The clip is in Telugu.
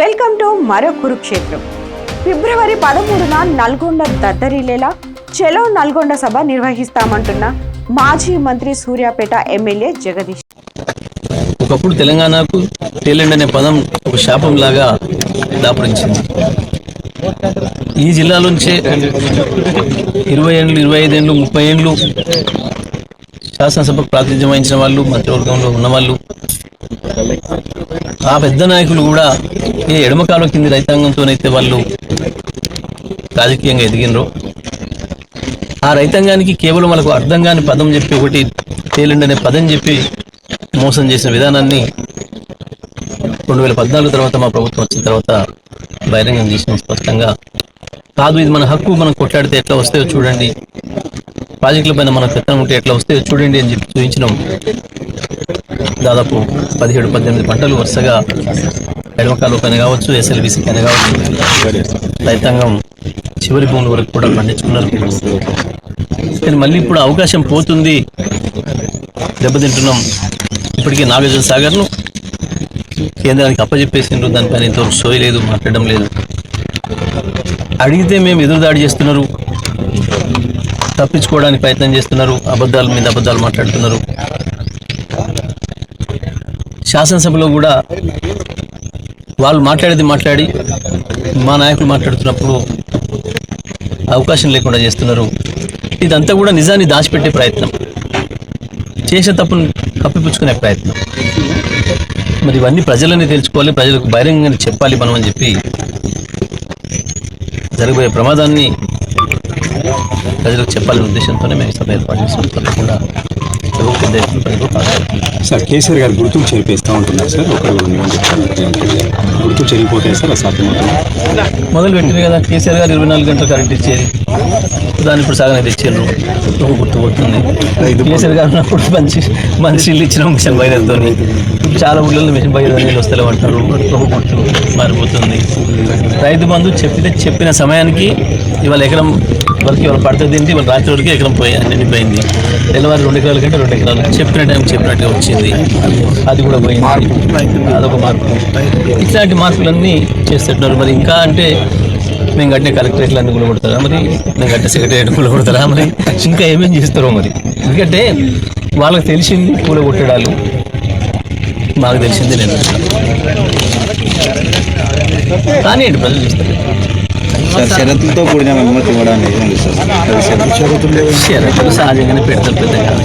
వెల్కమ్ టు మరో కురుక్షేత్రం. ఫిబ్రవరి పదమూడున నల్గొండ దద్దరిలేలా చెలో నల్గొండ సభ నిర్వహిస్తామంటున్న మాజీ మంత్రి సూర్యాపేట ఎమ్మెల్యే జగదీష్. ఒకప్పుడు తెలంగాణకు టేలెండ్ అనే పదం ఒక శాపం లాగా దాపరించింది. ఈ జిల్లాలోంచే ఇరవై ఏళ్ళు ఇరవై ఐదు ఏళ్ళు ముప్పై ఏళ్ళు శాసనసభకు ప్రాతినిధ్యం వహించిన వాళ్ళు మంత్రివర్గంలో ఉన్నవాళ్ళు ఆ పెద్ద నాయకులు కూడా ఏ ఎడమకాలం కింది రైతాంగంతోనైతే వాళ్ళు రాజకీయంగా ఎదిగినరు. ఆ రైతాంగానికి కేవలం వాళ్ళకు అర్థం కాని పదం చెప్పి ఒకటి తేలిండి అనే పదం చెప్పి మోసం చేసిన విధానాన్ని రెండు వేల పద్నాలుగు తర్వాత మా ప్రభుత్వం వచ్చిన తర్వాత బహిరంగం చేసిన స్పష్టంగా. కాదు ఇది మన హక్కు మనం కొట్లాడితే ఎట్లా వస్తాయో చూడండి. ప్రాజెక్టుల పైన మన విత్తనం ఉంటే ఎట్లా వస్తే చూడండి అని చెప్పి చూపించినాం. దాదాపు పదిహేడు పద్దెనిమిది పంటలు వరుసగా ఎడమకాలు పైన కావచ్చు ఎస్ఎల్బిసి పైన కావచ్చు. రైతాంగం చివరి భూముల వరకు కూడా పండించుకున్నారు. కానీ మళ్ళీ ఇప్పుడు అవకాశం పోతుంది. దెబ్బతింటున్నాం. ఇప్పటికీ నాగార్జున సాగర్ను కేంద్రానికి అప్పచెప్పేసిండ్రు దానిపైన ఇంతవరకు సోయలేదు మాట్లాడడం లేదు. అడిగితే మేము ఎదురుదాడి చేస్తున్నారు. తప్పించుకోవడానికి ప్రయత్నం చేస్తున్నారు. అబద్ధాల మీద అబద్ధాలు మాట్లాడుతున్నారు. శాసనసభలో కూడా వాళ్ళు మాట్లాడేది మాట్లాడి మా నాయకులు మాట్లాడుతున్నప్పుడు అవకాశం లేకుండా చేస్తున్నారు. ఇదంతా కూడా నిజాన్ని దాచిపెట్టే ప్రయత్నం. చేసే తప్పును కప్పిపుచ్చుకునే ప్రయత్నం. మరి ఇవన్నీ ప్రజలని తెలుసుకోవాలి ప్రజలకు బహిరంగంగా చెప్పాలి మనం అని చెప్పి జరగబోయే ప్రమాదాన్ని ప్రజలకు చెప్పాలనే ఉద్దేశంతోనే మేము సభ ఏర్పాటు చేస్తాం తప్పకుండా సభకు పెద్ద ఎత్తున ప్రజలు పాల్గొంటారు. సార్ కేసీఆర్ గారు గుర్తులు చెరిపేస్తూ ఉంటున్నారు సార్. ఒకరు గుర్తు చెరిగిపోతే సార్ అసాధ్యమవుతుంది. మొదలు పెట్టింది కదా కేసీఆర్ గారు ఇరవై నాలుగు గంటలు కరెంట్ ఇచ్చేది. దాన్ని ఇప్పుడు సగం తెచ్చారు ఒక గుర్తు పోతుంది కేసీఆర్ గారు ఉన్నప్పుడు మంచి మంచి ఇల్లు ఇచ్చిన మిషన్ బయలుతో చాలా ఊళ్ళలో మిషన్ బయలు నీళ్ళు వస్తలే అంటారు. ఒక మారిపోతుంది. రైతు బంధు చెప్పితే చెప్పిన సమయానికి ఇవాళ ఎకరం వరకు ఇవాళ పడుతుంది ఏంటి ఇవాళ రాత్రి వరకు ఎకరం పోయి నిండిపోయింది. తెల్లవారు రెండు ఎకరాల కంటే రెండు ఎకరాలు. చెప్పిన టైం చెప్పినట్టుగా వచ్చింది. అది కూడా పోయింది. అదొక మార్పు. ఇట్లాంటి మార్పులన్నీ చేస్తున్నారు మరి ఇంకా అంటే మేము కట్టిన కలెక్టరేట్లు అన్ని కూడా కొడతారా మరి? మేము కట్టిన సెక్రటరేట్ కూడా కొడతారా మరి? ఇంకా ఏమేమి చేస్తారో మరి? ఎందుకంటే వాళ్ళకి తెలిసింది పూల కొట్టడాలు. మాకు తెలిసింది నేను కానీ ఏంటి ప్రజలు చూస్తారు సార్ షరతులతో కూడిన అనుమతి ఇవ్వడానికి ఏం లేదు సార్ అది షరతు- షరతులు లేవు షరతులు సహజంగానే పెడతారు పెద్ద కాదు